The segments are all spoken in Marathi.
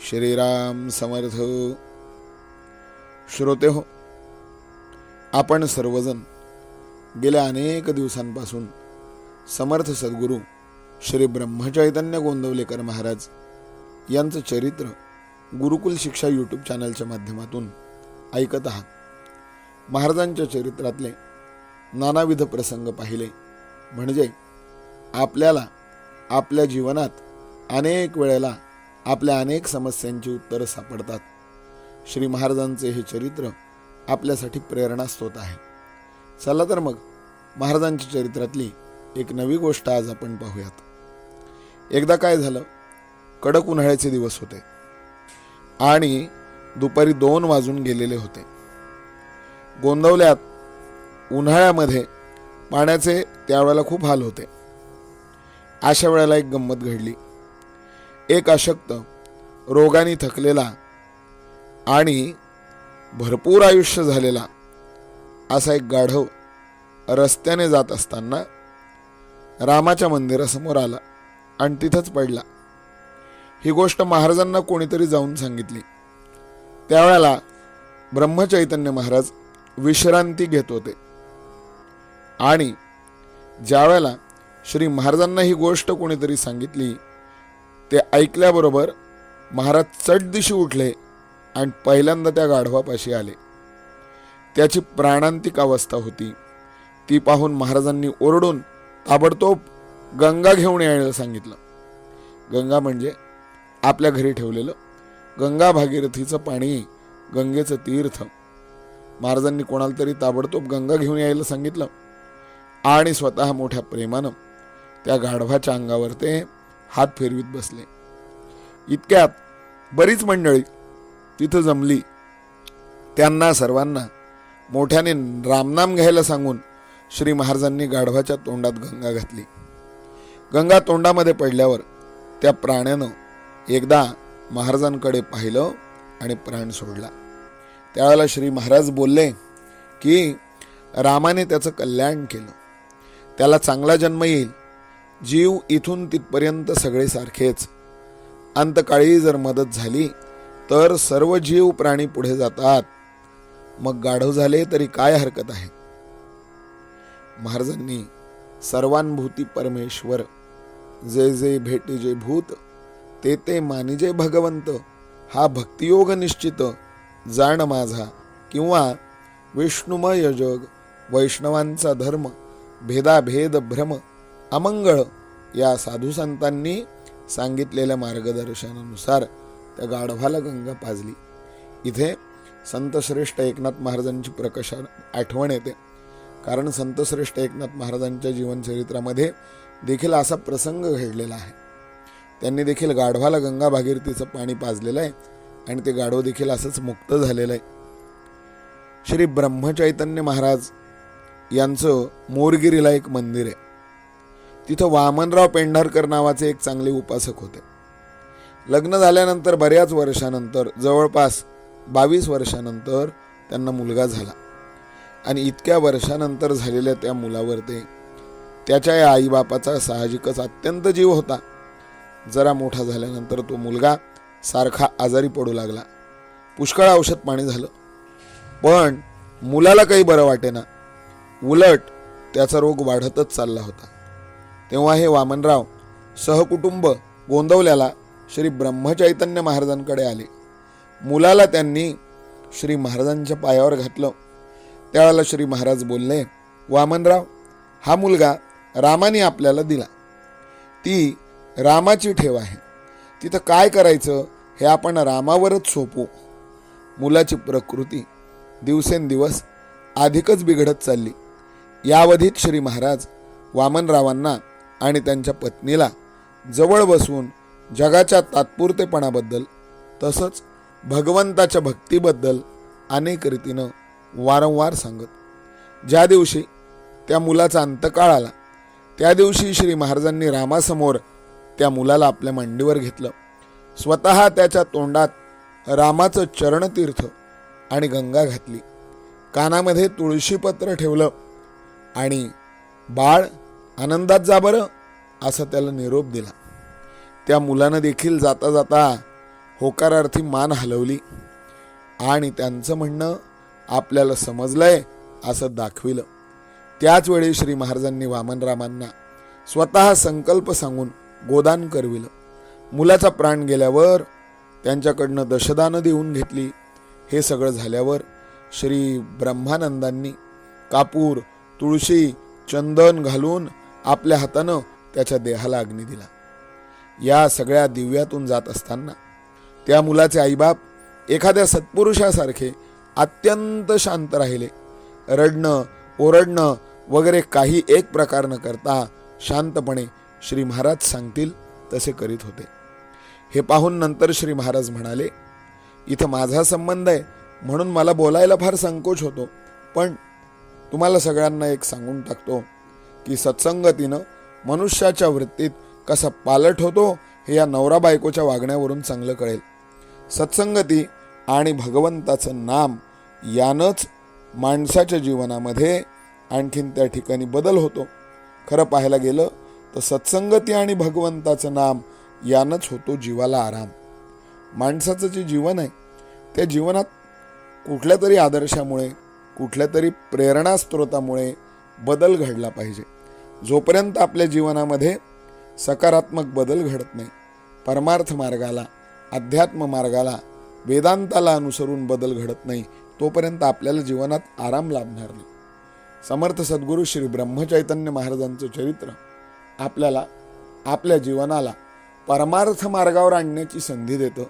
श्रीराम समर्थ। श्रोते हो आपण सर्वजण गेल्या अनेक दिवसांपासून समर्थ सद्गुरू श्री ब्रह्मचैतन्य गोंदवलेकर महाराज यांचं चरित्र गुरुकुल शिक्षा यूट्यूब चॅनलच्या माध्यमातून ऐकत आहात. महाराजांच्या चरित्रातले नानाविध प्रसंग पाहिले. म्हणजे आपल्याला आपल्या जीवनात अनेक वेळेला आपल्या अनेक समस्यांची उत्तरं सापडतात. श्री महाराजांचे हे चरित्र आपल्यासाठी प्रेरणास्त्रोत आहे. चला तर मग महाराजांच्या चरित्रातली एक नवी गोष्ट आज आपण पाहूयात. एकदा काय झालं? कडक उन्हाळ्याचे दिवस होते. आणि दुपारी दोन वाजून गेलेले होते. गोंदवल्यात उन्हाळ्यामध्ये पाण्याचे त्यावेळेला खूप हाल होते. अशा वेळेला एक गंमत घडली. एक अशक्त रोगाने थकलेला आणि भरपूर आयुष्य झालेला असा एक गाढव रस्त्याने जात असताना रामाच्या मंदिरासमोर आला आणि तिथंच पडला. ही गोष्ट महाराजांना कोणीतरी जाऊन सांगितली. त्यावेळेला ब्रह्मचैतन्य महाराज विश्रांती घेत होते. आणि ज्यावेळेला श्री महाराजांना ही गोष्ट कोणीतरी सांगितली ते ऐकल्याबरोबर महाराज चटदिशी उठले आणि पहिल्यांदा त्या गाढवापाशी आले. त्याची प्राणांतिक अवस्था होती. ती पाहून महाराजांनी ओरडून ताबडतोब गंगा घेऊन यायला सांगितलं. गंगा म्हणजे आपल्या घरी ठेवलेलं गंगा भागीरथीचं पाणी गंगेचं तीर्थ. महाराजांनी कोणाला तरी ताबडतोब गंगा घेऊन यायला सांगितलं. आणि स्वतः मोठ्या प्रेमानं त्या गाढवाच्या अंगावर ते हात फिरवीत बसले. इतक्यात बरीच मंडळी तिथं जमली. त्यांना सर्वांना मोठ्याने रामनाम घ्यायला सांगून श्री महाराजांनी गाढवाच्या तोंडात गंगा घातली. गंगा तोंडामध्ये पडल्यावर त्या प्राण्यानं एकदा महाराजांकडे पाहिलं आणि प्राण सोडला. त्यावेळेला श्री महाराज बोलले की रामाने त्याचं कल्याण केलं. त्याला चांगला जन्म येईल. जीव इथून तिथपर्यंत सगळे सारखेच. अंतकाळी जर मदत झाली तर सर्व जीव प्राणी पुढे जातात. मग गाढव झाले तरी काय हरकत आहे? महाराजांनी सर्वांभूती परमेश्वर जे जे भेटे जे भूत ते ते मानिजे भगवंत हा भक्तियोग निश्चित जाण माझा किंवा विष्णुमय जग वैष्णवांचा धर्म भेदाभेद भ्रम अमंगळ या साधू संतांनी सांगितलेल्या मार्गदर्शनानुसार त्या गाढवाला गंगा पाजली. इथे संतश्रेष्ठ एकनाथ महाराजांची प्रकशा आठवण येते. कारण संतश्रेष्ठ एकनाथ महाराजांच्या जीवनचरित्रामध्ये देखील असा प्रसंग घडलेला आहे. त्यांनी देखील गाढवाला गंगा भागीरथीचं पाणी पाजलेलं आहे आणि ते गाढव देखील असंच मुक्त झालेलं आहे. श्री ब्रह्मचैतन्य महाराज यांचं मोरगिरीला एक मंदिर आहे. तिथं वामनराव पेंढारकर नावाचे एक चांगले उपासक होते. लग्न झाल्यानंतर बऱ्याच वर्षानंतर जवळपास बावीस वर्षानंतर त्यांना मुलगा झाला. आणि इतक्या वर्षानंतर झालेल्या त्या मुलावर ते त्याच्या या आईबापाचा साहजिकच अत्यंत जीव होता. जरा मोठा झाल्यानंतर तो मुलगा सारखा आजारी पडू लागला. पुष्कळ औषध पाणी झालं. पण मुलाला काही बरं वाटेना. उलट त्याचा रोग वाढतच चालला होता. तेव्हा हे वामनराव सहकुटुंब गोंदवल्याला श्री ब्रह्मचैतन्य महाराजांकडे आले. मुलाला त्यांनी श्री महाराजांच्या पायावर घातलं. त्यावेळेला श्री महाराज बोलले वामनराव हा मुलगा रामाने आपल्याला दिला. ती रामाची ठेव आहे. तिथं काय करायचं हे आपण रामावरच सोपू मुलाची प्रकृती दिवसेंदिवस अधिकच बिघडत चालली. यावधीत श्री महाराज वामनरावांना आणि त्यांच्या पत्नीला जवळ बसवून जगाच्या तात्पुरतेपणाबद्दल तसंच भगवंताच्या भक्तीबद्दल अनेक रीतीनं वारंवार सांगत. ज्या दिवशी त्या मुलाचा अंतकाळ आला त्या दिवशी श्री महाराजांनी रामासमोर त्या मुलाला आपल्या मांडीवर घेतलं. स्वतः त्याच्या तोंडात रामाचं चरणतीर्थ आणि गंगा घातली. कानामध्ये तुळशीपत्र ठेवलं आणि बाळ आनंदात जा बरं असं त्याला निरोप दिला. त्या मुलानं देखील जाता जाता होकारार्थी मान हलवली. आणि त्यांचं म्हणणं आपल्याला समजलंय असं दाखविलं. त्याचवेळी श्री महाराजांनी वामनरामांना स्वतः संकल्प सांगून गोदान करविलं. मुलाचा प्राण गेल्यावर त्यांच्याकडनं दशदानं देऊन घेतली. हे सगळं झाल्यावर श्री ब्रह्मानंदांनी कापूर तुळशी चंदन घालून आपल्या हातानं त्याच्या देहाला अग्नी दिला. या सगळ्या दिव्यातून जात असताना त्या मुलाचे आईबाप एखाद्या सत्पुरुषासारखे अत्यंत शांत राहिले. रडणं ओरडणं वगैरे काही एक प्रकार न करता शांतपणे श्री महाराज सांगतील तसे करीत होते. हे पाहून नंतर श्री महाराज म्हणाले इथं माझा संबंध आहे म्हणून मला बोलायला फार संकोच होतो. पण तुम्हाला सगळ्यांना एक सांगून टाकतो. की सत्संगतीनं मनुष्याच्या वृत्तीत कसा पालट होतो हे या नवरा बायकोच्या वागण्यावरून चांगलं कळेल. सत्संगती आणि भगवंताचं नाम यानंच माणसाच्या जीवनामध्ये आणखीन त्या ठिकाणी बदल होतो. खरं पाहायला गेलं तर सत्संगती आणि भगवंताचं नाम यानंच होतो जीवाला आराम. माणसाचं जे जीवन आहे त्या जीवनात कुठल्या तरी आदर्शामुळे कुठल्या तरी प्रेरणास्त्रोतामुळे बदल घडला पाहिजे. जोपर्यंत आपल्या जीवनामध्ये सकारात्मक बदल घडत नाही परमार्थ मार्गाला अध्यात्म मार्गाला वेदांताला अनुसरून बदल घडत नाही तोपर्यंत आपल्याला जीवनात आराम लाभणार नाही. समर्थ सद्गुरू श्री ब्रह्मचैतन्य महाराजांचं चरित्र आपल्याला आपल्या जीवनाला परमार्थ मार्गावर आणण्याची संधी देतं.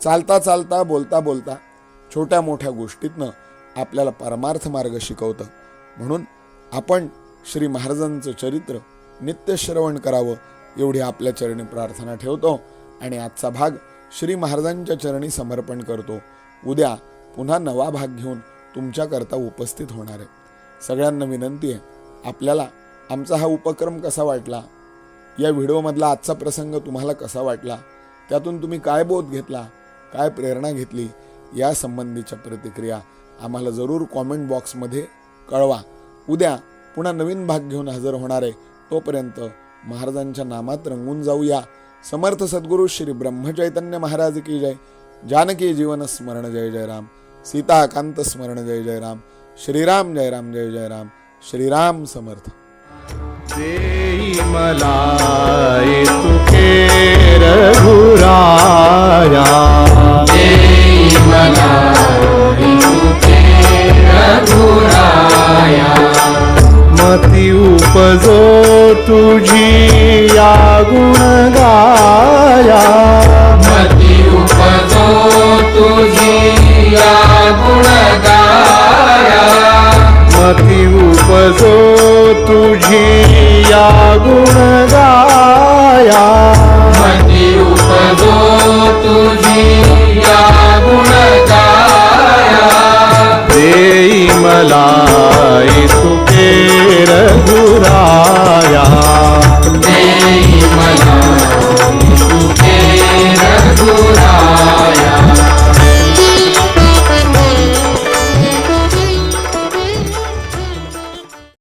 चालता चालता बोलता बोलता छोट्या मोठ्या गोष्टीतनं आपल्याला परमार्थ मार्ग शिकवतं. म्हणून आपण श्री महाराजांचं चरित्र नित्य श्रवण करावं एवढी आपल्या चरणी प्रार्थना ठेवतो आणि आजचा भाग श्री महाराजांच्या चरणी समर्पण करतो. उद्या पुन्हा नवा भाग घेऊन तुमच्याकरता उपस्थित होणार आहे. सगळ्यांना विनंती आहे आपल्याला आमचा हा उपक्रम कसा वाटला? या व्हिडिओमधला आजचा प्रसंग तुम्हाला कसा वाटला? त्यातून तुम्ही काय बोध घेतला? काय प्रेरणा घेतली? या संबंधीच्या प्रतिक्रिया आम्हाला जरूर कॉमेंट बॉक्समध्ये कळवा. उद्या पुन्हा नवीन भाग घेऊन हजर होणार आहे. तोपर्यंत महाराजांच्या नामात रंगून जाऊया. समर्थ सद्गुरू श्री ब्रह्मचैतन्य महाराज की जय. जानकी जीवन स्मरण जय जय राम. सीताकांत स्मरण जय जय राम. श्रीराम जय राम जय जय राम. श्रीराम समर्थ. देई मला उपजो तुझी या गुण गाया मती उपजो तुझी या गुण गाया देई मला